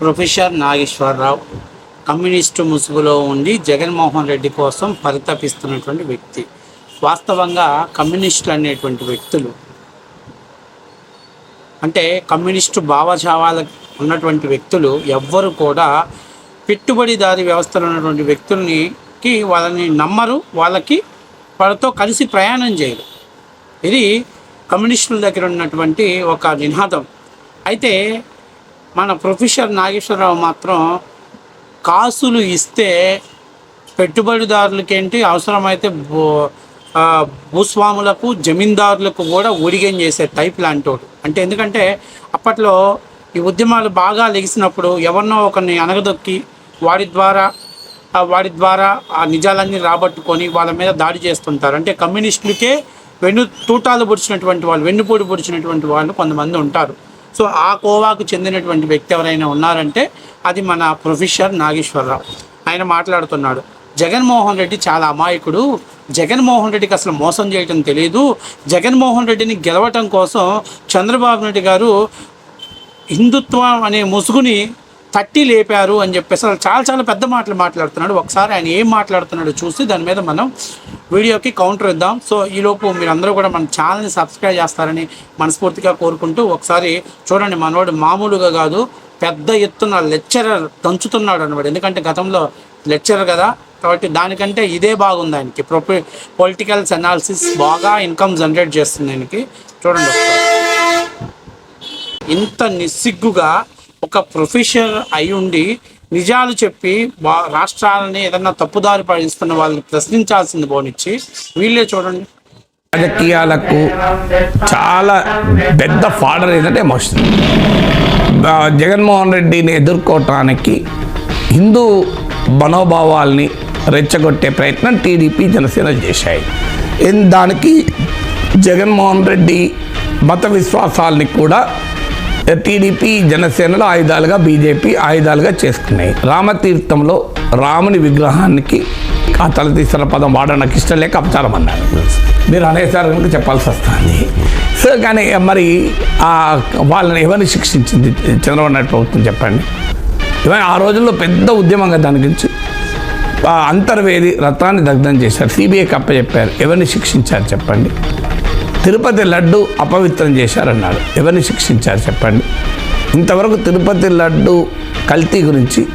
Professor Nageswararao communist ముసుగులో ఉండి జగన్మోహన్ రెడ్డి కోసం పరితపిస్తున్నటువంటి వ్యక్తి. వాస్తవంగా కమ్యూనిస్టులు అనేటువంటి వ్యక్తులు. అంటే కమ్యూనిస్టు భావజావాల ఉన్నటువంటి వ్యక్తులు ఎవ్వరు కూడా పెట్టుబడిదారి వ్యవస్థలో ఉన్నటువంటి వ్యక్తులకి వాళ్ళని నమ్మరు వాళ్ళకి వాళ్ళతో కలిసి ప్రయాణం చేయరు. ఇది కమ్యూనిస్టుల దగ్గర ఉన్నటువంటి ఒక నినాదం. అయితే మన ప్రొఫెసర్ నాగేశ్వరరావు మాత్రం కాసులు ఇస్తే పెట్టుబడిదారులకేంటి అవసరమైతే భూ భూస్వాములకు జమీందారులకు కూడా ఊడిగం చేసే టైప్ లాంటోడు. అంటే ఎందుకంటే అప్పట్లో ఈ ఉద్యమాలు బాగా లెగిసినప్పుడు ఎవరినో ఒకరిని అనగదొక్కి వాడి ద్వారా వాడి ద్వారా ఆ నిజాలన్నీ రాబట్టుకొని వాళ్ళ మీద దాడి చేస్తుంటారు. అంటే కమ్యూనిస్టులకే వెన్ను తూటాలు పొడిచినటువంటి వాళ్ళు వెన్నుపూడి పొడిచినటువంటి వాళ్ళు కొంతమంది ఉంటారు. సో ఆ కోవాకు చెందినటువంటి వ్యక్తి ఎవరైనా ఉన్నారంటే అది మన ప్రొఫెసర్ నాగేశ్వరరావు. ఆయన మాట్లాడుతున్నాడు. జగన్మోహన్ రెడ్డి చాలా అమాయకుడు. జగన్మోహన్ రెడ్డికి అసలు మోసం చేయటం తెలియదు జగన్మోహన్ రెడ్డిని గెలవటం కోసం చంద్రబాబు నాయుడు గారు హిందుత్వం అనే ముసుగుని తట్టి లేపారు అని చెప్పేసి అసలు చాలా చాలా పెద్ద మాటలు మాట్లాడుతున్నాడు. ఒకసారి ఆయన ఏం మాట్లాడుతున్నాడో చూసి దాని మీద మనం వీడియోకి కౌంటర్ ఇద్దాం. సో ఈలోపు మీరందరూ కూడా మన ఛానల్ని సబ్స్క్రైబ్ చేస్తారని మనస్ఫూర్తిగా కోరుకుంటూ ఒకసారి చూడండి మనవాడు మామూలుగా కాదు పెద్ద ఎత్తున లెక్చరర్ దంచుతున్నాడు అనమాట ఎందుకంటే గతంలో లెక్చరర్ కదా కాబట్టి దానికంటే ఇదే బాగుంది ఆయనకి. ప్రొపి పొలిటికల్స్ అనాలిసిస్ బాగా ఇన్కమ్ జనరేట్ చేస్తుంది ఆయనకి. చూడండి ఇంత నిస్సిగ్గుగా ఒక ప్రొఫెసర్ అయి ఉండి నిజాలు చెప్పి వా- రాష్ట్రాలని ఏదన్నా తప్పుదారి పాటిస్తున్న వాళ్ళని ప్రశ్నించాల్సింది పోనిచ్చి వీళ్ళే చూడండి. రాజకీయాలకు చాలా పెద్ద ఫాడర్ ఏంటంటే ఎమోషన్ జగన్మోహన్ రెడ్డిని ఎదుర్కోవటానికి హిందూ మనోభావాల్ని రెచ్చగొట్టే ప్రయత్నం టీడీపీ జనసేన చేశాయి. దానికి జగన్మోహన్ రెడ్డి మత విశ్వాసాల్ని కూడా టీడీపీ జనసేనలు ఆయుధాలుగా బీజేపీ ఆయుధాలుగా చేసుకున్నాయి. రామతీర్థంలో రాముని విగ్రహానికి ఆ తల తీసిన పదం వాడడం నాకు ఇష్టం లేక అపచారం అన్నారు మీరు అనేసారు కనుక చెప్పాల్సి వస్తుంది. సో కానీ మరి ఆ వాళ్ళని ఎవరిని శిక్షించింది? చంద్రబాబు నాయుడు ప్రభుత్వం చెప్పండి. ఇవన్నీ ఆ రోజుల్లో పెద్ద ఉద్యమంగా దాని గురించి ఆ అంతర్వేది రథాన్ని దగ్ధం చేశారు. సిబిఐకి అప్పచెప్పారు. ఎవరిని శిక్షించారు చెప్పండి. తిరుపతి లడ్డు అపవిత్రం చేశారన్నాడు. ఎవరిని శిక్షించారు చెప్పండి. ఇంతవరకు తిరుపతి లడ్డు కల్తీ గురించి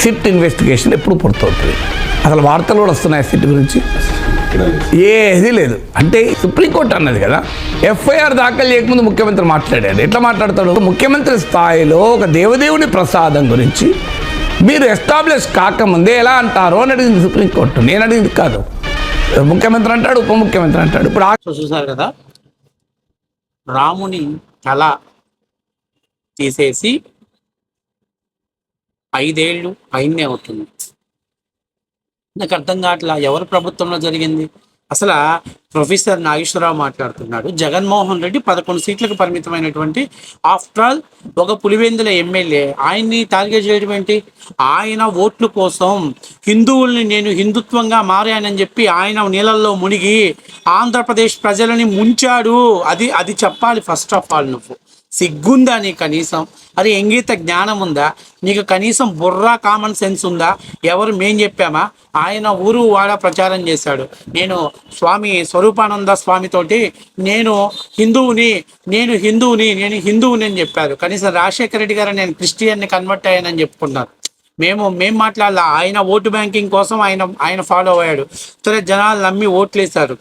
సిట్ ఇన్వెస్టిగేషన్ ఎప్పుడు పూర్తవుతుంది అసలు వార్తలు కూడా వస్తున్నాయి సిట్ గురించి? ఏది లేదు. అంటే సుప్రీంకోర్టు అన్నది కదా. ఎఫ్ఐఆర్ దాఖలు చేయకముందు ముఖ్యమంత్రి మాట్లాడాడు. ఎట్లా మాట్లాడతాడు? ముఖ్యమంత్రి స్థాయిలో ఒక దేవదేవుని ప్రసాదం గురించి మీరు ఎస్టాబ్లిష్ కాకముందే ఎలా అంటారో అని అడిగింది సుప్రీంకోర్టు. నేను అడిగింది కాదు. ముఖ్యమంత్రి అంటాడు ఉప ముఖ్యమంత్రి అంటాడు. ఇప్పుడు చూసారు కదా రాముని తల తీసేసి ఐదేళ్ళు పైనే అవుతుంది. నాకు అర్థం కావట్లా? ఎవరి ప్రభుత్వంలో జరిగింది? అసలు ప్రొఫెసర్ నాగేశ్వరరావు మాట్లాడుతున్నాడు. జగన్మోహన్ రెడ్డి పదకొండు సీట్లకు పరిమితమైనటువంటి ఆఫ్టర్ ఆల్ ఒక పులివెందుల ఎమ్మెల్యే. ఆయన్ని టార్గెట్ చేయడం ఏంటి? ఆయన ఓట్లు కోసం హిందువుల్ని నేను హిందుత్వంగా మారానని చెప్పి ఆయన నీళ్ళల్లో మునిగి ఆంధ్రప్రదేశ్ ప్రజలని ముంచాడు. అది అది చెప్పాలి ఫస్ట్ ఆఫ్ ఆల్ నువ్వు. సిగ్గుందా నీ కనీసం? అది ఎంగీత జ్ఞానం ఉందా నీకు కనీసం బుర్రా కామన్ సెన్స్ ఉందా? ఎవరు మేం చెప్పామా? ఆయన ఊరు వాడ ప్రచారం చేశాడు. నేను స్వామి స్వరూపానంద స్వామితోటి నేను హిందువుని నేను హిందువుని నేను హిందువుని అని చెప్పారు. కనీసం రాజశేఖర రెడ్డి గారు నేను క్రిస్టియన్ని కన్వర్ట్ అయ్యానని చెప్పుకున్నారు. మేము మేం మాట్లాడాల. ఆయన ఓటు బ్యాంకింగ్ కోసం ఆయన ఆయన ఫాలో అయ్యాడు. సరే జనాలు నమ్మి ఓట్లేశారు.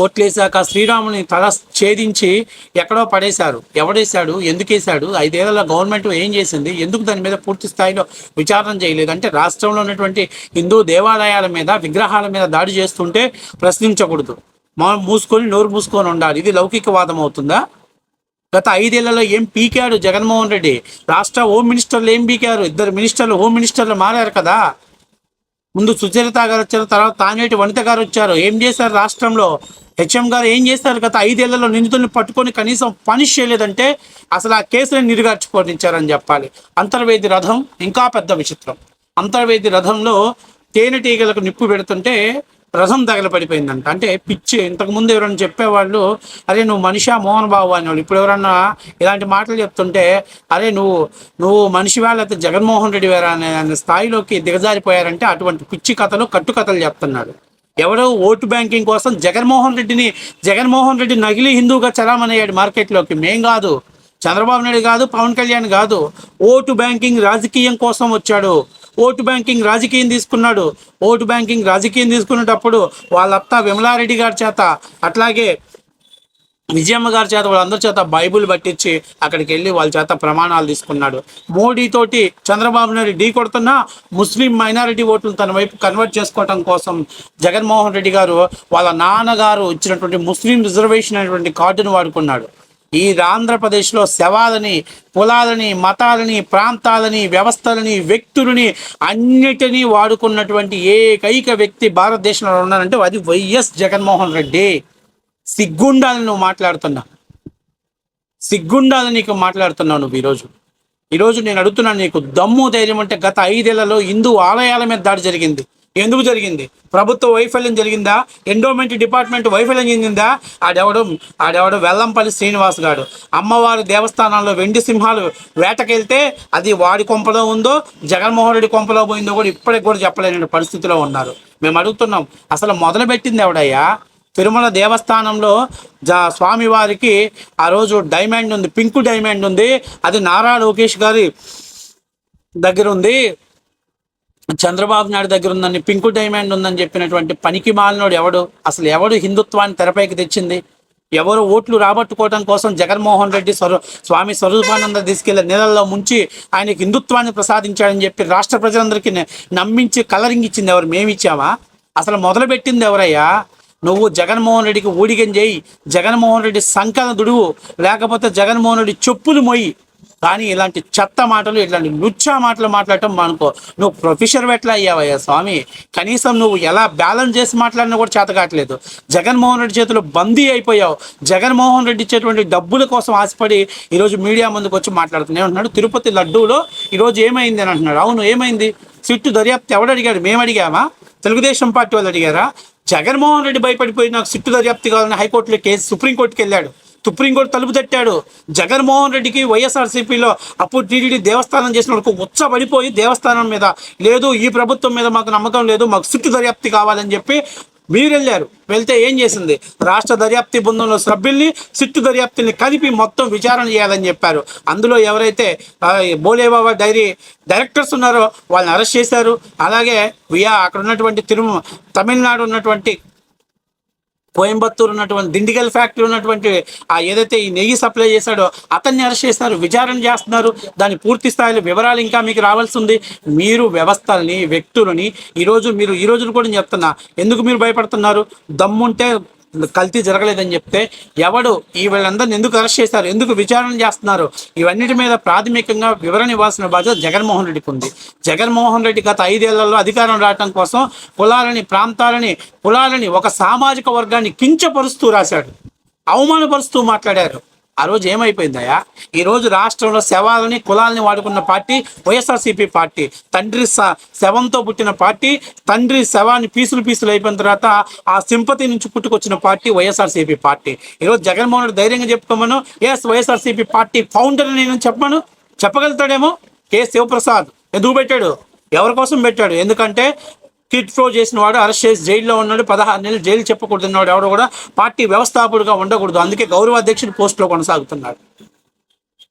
ఓట్లేసాక శ్రీరాముని తల ఛేదించి ఎక్కడో పడేశారు. ఎవడేశాడు? ఎందుకు వేశాడు ఐదేళ్ళ గవర్నమెంట్ ఏం చేసింది? ఎందుకు దాని మీద పూర్తి స్థాయిలో విచారణ చేయలేదు? అంటే రాష్ట్రంలో ఉన్నటువంటి హిందూ దేవాలయాల మీద విగ్రహాల మీద దాడి చేస్తుంటే ప్రశ్నించకూడదు. మా మూసుకొని నోరు మూసుకొని ఉండాలి. ఇది లౌకికవాదం అవుతుందా? గత ఐదేళ్ళలో ఏం పీకాడు జగన్మోహన్ రెడ్డి? రాష్ట్ర హోమ్ మినిస్టర్లు ఏం పీకారు? ఇద్దరు మినిస్టర్లు హోమ్ మినిస్టర్లు మారారు కదా. ముందు సుచరిత గారు వచ్చారు తర్వాత తానేటి వనిత గారు వచ్చారు. ఏం చేశారు రాష్ట్రంలో? హెచ్ఎం గారు ఏం చేస్తారు? గత ఐదేళ్ళలో నిందితుల్ని పట్టుకొని కనీసం పనిష్ చేయలేదంటే అసలు ఆ కేసుని నిర్గార్చిపోనిచ్చారని చెప్పాలి. అంతర్వేది రథం ఇంకా పెద్ద విచిత్రం. అంతర్వేది రథంలో తేనెటీగలకు నిప్పు పెడుతుంటే రథం తగలపడిపోయిందంట అంటే పిచ్చి. ఇంతకుముందు ఎవరైనా చెప్పేవాళ్ళు అరే నువ్వు మనిషా? మోహన్ బాబు అనేవాళ్ళు ఇప్పుడు ఎవరన్నా ఇలాంటి మాటలు చెప్తుంటే అరే నువ్వు నువ్వు మనిషి వాళ్ళైతే జగన్మోహన్ రెడ్డి వేరా అనే స్థాయిలోకి దిగజారిపోయారంటే అటువంటి పిచ్చి కథలు కట్టుకథలు చెప్తున్నాడు ఎవడో ఓటు బ్యాంకింగ్ కోసం జగన్మోహన్ రెడ్డిని జగన్మోహన్ రెడ్డి నకిలీ హిందూగా చలామణయ్యాడు మార్కెట్లోకి. మేం కాదు. చంద్రబాబు నాయుడు కాదు పవన్ కళ్యాణ్ కాదు. ఓటు బ్యాంకింగ్ రాజకీయం కోసం వచ్చాడు. ఓటు బ్యాంకింగ్ రాజకీయం తీసుకున్నాడు. ఓటు బ్యాంకింగ్ రాజకీయం తీసుకునేటప్పుడు వాళ్ళత్త విమలారెడ్డి గారి చేత అట్లాగే విజయమ్మ గారి చేత వాళ్ళందరి చేత బైబుల్ పట్టించి అక్కడికి వెళ్ళి వాళ్ళ చేత ప్రమాణాలు తీసుకున్నాడు. మోడీ తోటి చంద్రబాబు నాయుడు ఢీ కొడుతున్నా ముస్లిం మైనారిటీ ఓట్లు తన వైపు కన్వర్ట్ చేసుకోవటం కోసం జగన్మోహన్ రెడ్డి గారు వాళ్ళ నాన్నగారు ఇచ్చినటువంటి ముస్లిం రిజర్వేషన్ అనేటువంటి కార్డును వాడుకున్నాడు. ఈ ఆంధ్రప్రదేశ్లో శవాలని కులాలని మతాలని ప్రాంతాలని వ్యవస్థలని వ్యక్తులని అన్నిటినీ వాడుకున్నటువంటి ఏకైక వ్యక్తి భారతదేశంలో ఉన్నారంటే అది వైఎస్ జగన్మోహన్ రెడ్డి. సిగ్గుండాలను నువ్వు మాట్లాడుతున్నా. సిగ్గుండాలను నీకు మాట్లాడుతున్నావు నువ్వు ఈరోజు. ఈరోజు నేను అడుగుతున్నాను నీకు దమ్ము ధైర్యం అంటే గత ఐదేళ్ళలో హిందూ ఆలయాల మీద దాడి జరిగింది. ఎందుకు జరిగింది? ప్రభుత్వ వైఫల్యం జరిగిందా? ఎండోమెంట్ డిపార్ట్మెంట్ వైఫల్యం చెందిందా? ఆడెవడు ఆడెవడు వెల్లంపల్లి శ్రీనివాస్ గారు అమ్మవారి దేవస్థానాల్లో వెండి సింహాలు వేటకెళ్తే అది వాడి కొంపలో ఉందో జగన్మోహన్ రెడ్డి కొంపలో పోయిందో కూడా ఇప్పటికి కూడా చెప్పలేని పరిస్థితిలో ఉన్నారు. మేము అడుగుతున్నాం అసలు మొదలు పెట్టింది ఎవడయ్యా? తిరుమల దేవస్థానంలో జా స్వామివారికి ఆ రోజు డైమండ్ ఉంది పింక్ డైమండ్ ఉంది. అది నారా లోకేష్ గారి దగ్గర ఉంది. చంద్రబాబు నాయుడు దగ్గర ఉందని పింక్ డైమండ్ ఉందని చెప్పినటువంటి పనికి మాలినోడు ఎవడు? అసలు ఎవడు హిందుత్వాన్ని తెరపైకి తెచ్చింది? ఎవరు ఓట్లు రాబట్టుకోవడం కోసం జగన్మోహన్ రెడ్డి స్వరూ స్వామి స్వరూపానంద తీసుకెళ్ళే నీళ్ళల్లో ముంచి ఆయనకి హిందుత్వాన్ని ప్రసాదించాడని చెప్పి రాష్ట్ర ప్రజలందరికీ నమ్మించి కలరింగ్ ఇచ్చింది ఎవరు? మేమిచ్చావా అసలు మొదలు పెట్టింది ఎవరయ్యా? నువ్వు జగన్మోహన్ రెడ్డికి ఊడిగం చేయి. జగన్మోహన్ రెడ్డి సంకల దుడువు. లేకపోతే జగన్మోహన్ రెడ్డి చెప్పులు మొయ్యి. కానీ ఇలాంటి చెత్త మాటలు ఇలాంటి లుచ్చా మాటలు మాట్లాడటం అనుకో నువ్వు ప్రొఫెసర్ ఎట్లా అయ్యావయ్యా స్వామి. కనీసం నువ్వు ఎలా బ్యాలెన్స్ చేసి మాట్లాడినా కూడా చేత కావట్లేదు. జగన్మోహన్ రెడ్డి చేతిలో బందీ అయిపోయావు. జగన్మోహన్ రెడ్డి ఇచ్చేటువంటి డబ్బుల కోసం ఆశపడి ఈరోజు మీడియా ముందుకు వచ్చి మాట్లాడుతున్నాయి అంటున్నాడు తిరుపతి లడ్డూలో ఈరోజు ఏమైంది అని అంటున్నాడు. అవును ఏమైంది? సిట్టు దర్యాప్తు ఎవడు అడిగాడు? మేము అడిగామా తెలుగుదేశం పార్టీ వాళ్ళు అడిగారా? జగన్మోహన్ రెడ్డి భయపడిపోయి నాకు సిట్టు దర్యాప్తు కావాలని హైకోర్టులో కేసు సుప్రీంకోర్టుకి వెళ్ళాడు సుప్రీంకోర్టు తలుపు తట్టాడు. జగన్మోహన్ రెడ్డికి వైఎస్ఆర్సీపీలో అప్పుడు టీడీడీ దేవస్థానం చేసిన వాళ్ళకు ఉచ్చబడిపోయి దేవస్థానం మీద లేదు ఈ ప్రభుత్వం మీద మాకు నమ్మకం లేదు మాకు సిట్టు దర్యాప్తు కావాలని చెప్పి మీరు వెళ్ళారు వెళ్తే ఏం చేసింది? రాష్ట్ర దర్యాప్తి బృందంలో సభ్యుల్ని సిట్టు దర్యాప్తుల్ని కలిపి మొత్తం విచారణ చేయాలని చెప్పారు. అందులో ఎవరైతే బోలేబాబా డైరీ డైరెక్టర్స్ ఉన్నారో వాళ్ళని అరెస్ట్ చేశారు. అలాగే వియా అక్కడ ఉన్నటువంటి తిరుమ తమిళనాడు ఉన్నటువంటి కోయంబత్తూరు ఉన్నటువంటి దిండిగల్ ఫ్యాక్టరీ ఉన్నటువంటి ఆ ఏదైతే ఈ నెయ్యి సప్లై చేశాడో అతన్ని అరెస్ట్ చేస్తున్నారు విచారణ చేస్తున్నారు. దాని పూర్తి స్థాయిలో వివరాలు ఇంకా మీకు రావాల్సి ఉంది. మీరు వ్యవస్థల్ని వ్యక్తులని ఈరోజు మీరు ఈ రోజులు కూడా చెప్తున్నా ఎందుకు మీరు భయపడుతున్నారు? దమ్ముంటే కల్తీ జరగలేదని చెప్తే ఎవడు ఈ వీళ్ళందరిని ఎందుకు అరెస్ట్ చేశారు ఎందుకు విచారణ చేస్తున్నారు ఇవన్నిటి మీద ప్రాథమికంగా వివరణ ఇవ్వాల్సిన బాధ్యత జగన్మోహన్ రెడ్డికి ఉంది. జగన్మోహన్ రెడ్డి గత ఐదేళ్ళలో అధికారం రావడం కోసం కులాలని ప్రాంతాలని కులాలని ఒక సామాజిక వర్గాన్ని కించపరుస్తూ రాశాడు. అవమానపరుస్తూ మాట్లాడారు. ఆ రోజు ఏమైపోయిందయ్యా? ఈ రోజు రాష్ట్రంలో శవాలని కులాలని వాడుకున్న పార్టీ వైఎస్ఆర్సీపీ పార్టీ. తండ్రి శవంతో పుట్టిన పార్టీ తండ్రి శవాన్ని పీసులు పీసులు అయిపోయిన తర్వాత ఆ సింపతి నుంచి పుట్టుకొచ్చిన పార్టీ వైఎస్ఆర్సీపీ పార్టీ. ఈరోజు జగన్మోహన్ రెడ్డి ధైర్యంగా చెప్పుకోమను ఎస్ వైఎస్ఆర్సీపీ పార్టీ ఫౌండర్ నేను చెప్పమను చెప్పగలుగుతాడేమో? కె. శివప్రసాద్. ఎందుకు పెట్టాడు? ఎవరి కోసం పెట్టాడు? ఎందుకంటే కిట్ ఫ్లో చేసిన వాడు అరెస్ట్ చేసి జైల్లో ఉన్నాడు పదహారు నెలలు జైలు చెప్పకూడదున్నాడు ఎవడు కూడా పార్టీ వ్యవస్థాపకుడుగా ఉండకూడదు. అందుకే గౌరవ అధ్యక్షుడి పోస్టులో కొనసాగుతున్నాడు.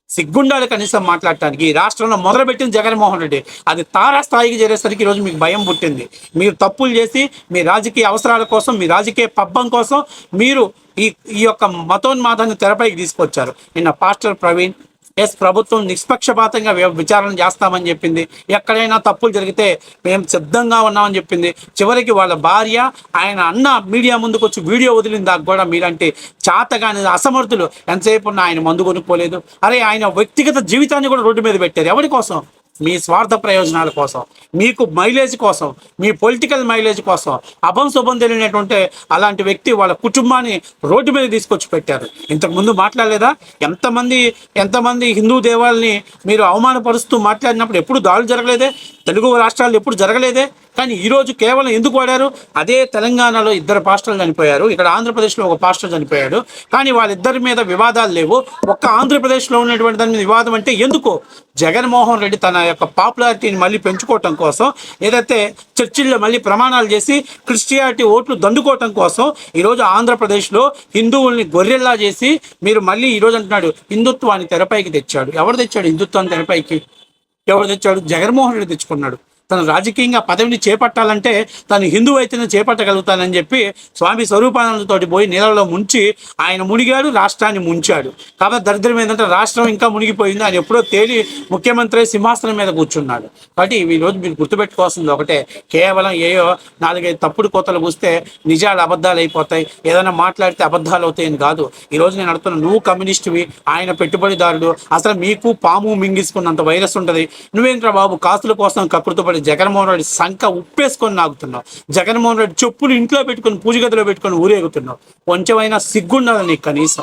సిగ్గుండాలి కనీసం మాట్లాడటానికి. ఈ రాష్ట్రంలో మొదలుపెట్టింది జగన్మోహన్ రెడ్డి. అది తారా స్థాయికి చేరేసరికి ఈరోజు మీకు భయం పుట్టింది. మీరు తప్పులు చేసి మీ రాజకీయ అవసరాల కోసం మీ రాజకీయ పబ్బం కోసం మీరు ఈ ఈ యొక్క మతోన్మాదాన్ని తెరపైకి తీసుకొచ్చారు. నిన్న పాస్టర్ ప్రవీణ్ ఎస్ ప్రభుత్వం నిష్పక్షపాతంగా విచారణ చేస్తామని చెప్పింది. ఎక్కడైనా తప్పులు జరిగితే మేము సిద్ధంగా ఉన్నామని చెప్పింది. చివరికి వాళ్ళ భార్య ఆయన అన్న మీడియా ముందుకు వచ్చి వీడియో వదిలిన దాకా కూడా మీరంటే చాతగాని అసమర్థులు. ఎంతసేపు ఉన్న ఆయన మందు కొనుక్కోలేదు. అరే ఆయన వ్యక్తిగత జీవితాన్ని కూడా రోడ్డు మీద పెట్టారు. ఎవరి కోసం? మీ స్వార్థ ప్రయోజనాల కోసం మీకు మైలేజ్ కోసం మీ పొలిటికల్ మైలేజ్ కోసం అభం శుభం తెలియనటువంటి అలాంటి వ్యక్తి వాళ్ళ కుటుంబాన్ని రోడ్డు మీద తీసుకొచ్చి పెట్టారు. ఇంతకుముందు మాట్లాడలేదా? ఎంతమంది ఎంతమంది హిందూ దేవాలని మీరు అవమానపరుస్తూ మాట్లాడినప్పుడు ఎప్పుడు దాడులు జరగలేదే? తెలుగు రాష్ట్రాల్లో ఎప్పుడు జరగలేదే? కానీ ఈ రోజు కేవలం ఎందుకు వాడారు? అదే తెలంగాణలో ఇద్దరు పాస్టర్లు చనిపోయారు. ఇక్కడ ఆంధ్రప్రదేశ్లో ఒక పాస్టర్ చనిపోయాడు. కానీ వాళ్ళిద్దరి మీద వివాదాలు లేవు. ఒక్క ఆంధ్రప్రదేశ్లో ఉన్నటువంటి దాని మీద వివాదం అంటే ఎందుకు? జగన్మోహన్ రెడ్డి తన యొక్క పాపులారిటీని మళ్ళీ పెంచుకోవటం కోసం ఏదైతే చర్చిల్లో మళ్ళీ ప్రమాణాలు చేసి క్రిస్టియానిటీ ఓట్లు దండుకోవటం కోసం ఈరోజు ఆంధ్రప్రదేశ్లో హిందువుల్ని గొర్రెల్లా చేసి మీరు మళ్ళీ ఈరోజు అంటున్నాడు హిందుత్వాన్ని తెరపైకి తెచ్చాడు. ఎవరు తెచ్చాడు? హిందుత్వాన్ని తెరపైకి. ఎవరు తెచ్చాడు? జగన్మోహన్ రెడ్డి తెచ్చుకున్నాడు. తను రాజకీయంగా పదవిని చేపట్టాలంటే తను హిందువు అయితేనే చేపట్టగలుగుతానని చెప్పి స్వామి స్వరూపానందతోటి పోయి నీళ్ళలో ముంచి ఆయన మునిగాడు రాష్ట్రాన్ని ముంచాడు. కాబట్టి దరిద్రం ఏంటంటే రాష్ట్రం ఇంకా మునిగిపోయింది ఆయన ఎప్పుడో తేలి ముఖ్యమంత్రి సింహాసనం మీద కూర్చున్నాడు. కాబట్టి ఈ రోజు మీరు గుర్తుపెట్టుకోవాల్సింది ఒకటే. కేవలం ఏయో నాలుగైదు తప్పుడు కోతలు పూస్తే నిజాలు అబద్ధాలు అయిపోతాయి ఏదైనా మాట్లాడితే అబద్ధాలు అవుతాయని కాదు. ఈ రోజు నేను అడుగుతున్న నువ్వు కమ్యూనిస్టువి ఆయన పెట్టుబడిదారుడు అసలు మీకు పాము మింగిసుకున్నంత వైరస్ ఉంటుంది. నువ్వేంట్రా బాబు కాసుల కోసం కకృతపడి జగన్మోహన్ రెడ్డి సంఖ ఉప్పేసుకొని నాగుతున్నావు. జగన్మోహన్ రెడ్డి చెప్పులు ఇంట్లో పెట్టుకొని పూజ గదిలో పెట్టుకొని ఊరేగుతున్నావు. కొంచెమైనా సిగ్గుండాలి నీకు కనీసం?